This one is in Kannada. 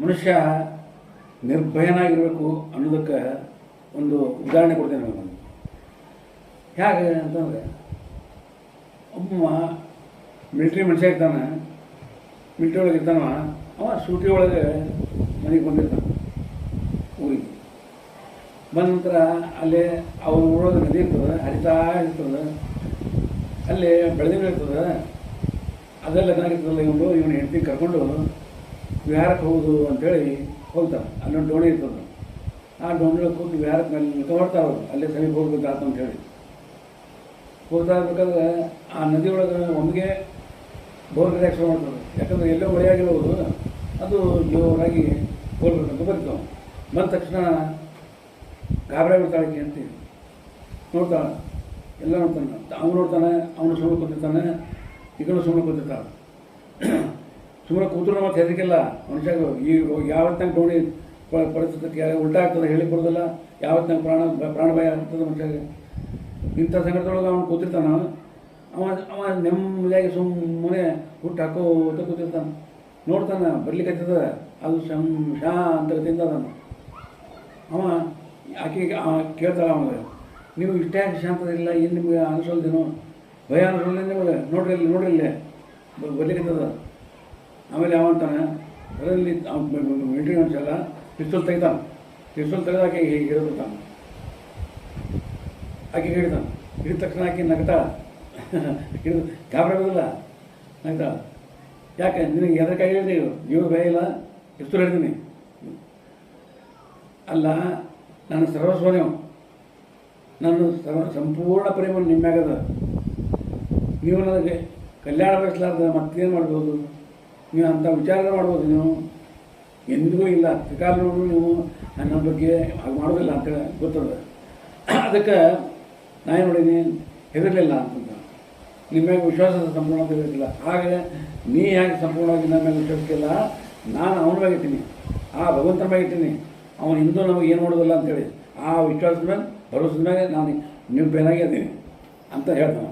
ಮನುಷ್ಯ ನಿರ್ಭಯನಾಗಿರಬೇಕು ಅನ್ನೋದಕ್ಕೆ ಒಂದು ಉದಾಹರಣೆ ಕೊಡ್ತೇನೆ ನಾನು. ಹೇಗೆ ಅಂತಂದರೆ, ಒಬ್ಬ ಮಿಲ್ಟ್ರಿ ಮನುಷ್ಯ ಇರ್ತಾನೆ ಮಿಲ್ಟ್ರಿ ಒಳಗೆ ಇರ್ತಾನವ, ಅವ ಸೂಟಿ ಒಳಗೆ ಮನೆಗೆ ಬಂದಿರ್ತಾನೆ, ಊರಿಗೆ. ಬಂದ ನಂತರ ಅಲ್ಲಿ ಅವ್ರ ಊರೊಳಗೆ ನದಿ ಇರ್ತದೆ, ಹರಿತಾ ಇರ್ತದೆ, ಅಲ್ಲಿ ಬೆಳೆದಿರ್ತದೆ ಅದೆಲ್ಲ ಏನಾಗಿರ್ತದಲ್ಲ ಇವನು ಇವನು ಹೆಂಡತಿ ಕರ್ಕೊಂಡು ವಿಹಾರಕ್ಕೆ ಹೋಗುದು ಅಂತೇಳಿ ಹೋಗ್ತಾರೆ. ಅಲ್ಲೊಂದು ಡೋಣಿ ಇರ್ತದೆ. ಆ ಡೋಣಿ ಕೂತು ವಿಹಾರಕ್ಕೆ ಮೇಲೆ ನಿಂತ್ಕೊಳ್ತಾರೆ ಅವರು. ಅಲ್ಲೇ ಸಮೀಪ ಹೋಗ್ಬೇಕಾತ ಅಂತ ಹೇಳಿ. ಹೋಗ್ತಾ ಇರ್ಬೇಕಾದ್ರೆ ಆ ನದಿ ಒಳಗೆ ಒಮ್ಮೆಗೆ ಬೋರ್ ಕರೆಯಕ್ಕೆ ಶುರು ಯಾಕಂದರೆ ಎಲ್ಲೋ ಮಳೆಯಾಗಿರೋದು ಅದು ಜೋರಾಗಿ ಹೋಗ್ಬೇಕಂತ ಬರ್ತಾವೆ. ಬಂದ ತಕ್ಷಣ ಗಾಬರಿ ಬಿಡ್ತಾಳೆ ಅಂತ ನೋಡ್ತಾಳೆ ಎಲ್ಲ ನೋಡ್ತಾನೆ. ಅವನು ನೋಡ್ತಾನೆ, ಅವನು ಸುಮ್ಮನೆ ಕೂತಿರ್ತಾನೆ ಈ ಕಡೆ ಸುಮ್ಮನೆ ಕೂತಿರ್ತಾಳೆ ಸುಮ್ಮನೆ ಕೂತ್ರು ಮತ್ತೆ ಹೆದರಿಕೆಲ್ಲ ಮನುಷ್ಯಾಗ ಈ ಯಾವತ್ತಂಗೆ ಡೋಣಿ ಪರಿಸ್ಥಿತಿ ಉಲ್ಟಾ ಆಗ್ತದೆ ಹೇಳಿ ಬರೋದಿಲ್ಲ. ಯಾವತ್ತಿನ ಪ್ರಾಣ ಪ್ರಾಣ ಭಯ ಆಗ್ತದೆ ಮನುಷ್ಯಗೆ ಇಂಥ ಸಂಕಟದೊಳಗೆ ಅವನು ಕೂತಿರ್ತಾನ. ಅವ ಅವ ನೆಮ್ಮದಿಯಾಗಿ ಸುಮ್ಮನೆ ಹುಟ್ಟು ಹಾಕೋತ ಕೂತಿರ್ತಾನೆ. ನೋಡ್ತಾನೆ, ಬರ್ಲಿಕ್ಕೆ ಅದು ಶಂ ಶಾ ಅಂತ ತಿಂದ ಅದಾನ ಅವ ಆಕೆ ಕೇಳ್ತಾಳ ಅವನಿಗೆ, ನೀವು ಇಷ್ಟೇ ಶಾಂತ ಶಾಂತದಿಲ್ಲ ಏನು ನಿಮಗೆ ಅನಿಸೋಲ್ದೇನೋ? ಭಯ ಅನಿಸೋಲ್ಲ ನಿಮಗೆ? ನೋಡ್ರಿ ಇಲ್ಲಿ, ನೋಡ್ರಿ ಇಲ್ಲೇ. ಬರ್ಲಿಕ್ಕತ್ತದ ಆಮೇಲೆ ಯಾವಂತಾನೆ ಅದರಲ್ಲಿ ಮಿಲಿಟರಿ ಅನ್ಸಲ್ಲ ಪಿಸ್ತೂಲ್ ತೆಗಿತಾನೆ ಪಿಸ್ತೂಲ್ ತೆಗೆದು ಆಕೆ ಹೀಗೆ ಹಿಡಿದಿರ್ತಾನೆ ಆಕೆ ಹಿಡಿತಾನೆ ಹಿಡಿದ ತಕ್ಷಣ ಆಕೆ ನಗ್ತಾ ಹಿಡಿದು ಗಾಬರಾಗೋದಿಲ್ಲ ಯಾಕೆ? ನಿನಗೆ ಎದಕ್ಕಾಗಿ ಹೇಳಿದೆ ನೀವು ಭಯ ಇಲ್ಲ? ಪಿಸ್ತೂಲ್ ಹಿಡಿದೀನಿ ಅಲ್ಲ ನನ್ನ ಸರ್ವಸ್ವ ನೀವು ನನ್ನ ಸರ್ವ ಸಂಪೂರ್ಣ ಪ್ರೇಮ ನಿಮ್ಮ್ಯಾಗದ. ನೀವು ನನಗೆ ಕಲ್ಯಾಣ ಬಯಸಲಾರ್ದ ಮತ್ತೇನು ಮಾಡ್ಬೋದು? ನೀವು ಅಂಥ ವಿಚಾರ ಮಾಡ್ಬೋದು ನೀವು. ಎಂದಿಗೂ ಇಲ್ಲ. ತ್ರಿಕಾಲನೂ ನೀವು ನನ್ನ ಬಗ್ಗೆ ಹಾಗೆ ಮಾಡೋದಿಲ್ಲ ಅಂತ ಗೊತ್ತದ. ಅದಕ್ಕೆ ನಾ ಏನು ಮಾಡೀನಿ ಹೆದರಲಿಲ್ಲ ಅಂತಂದ. ನಿಮ್ಮ ಮ್ಯಾಗ ವಿಶ್ವಾಸ ಸಂಪೂರ್ಣ ಇರಲಿಲ್ಲ. ಹಾಗೆ ನೀ ಯಾಕೆ ಸಂಪೂರ್ಣವಾಗಿ ನನ್ನ ಮೇಲೆ ವಿಶ್ವಾಸಕ್ಕಿಲ್ಲ ನಾನು ಅವನ ಆ ಭಗವಂತನ ಇಟ್ಟೀನಿ. ಅವನು ಹಿಂದೂ ನಮಗೆ ಏನು ಮಾಡೋದಿಲ್ಲ ಅಂತೇಳಿ ಆ ವಿಶ್ವಾಸದ ಮೇಲೆ, ಭರವಸದ ಮೇಲೆ ನಾನು ನಿರ್ಭಯನಾಗಿ ಇದ್ದೀನಿ ಅಂತ ಹೇಳ್ತಾನೆ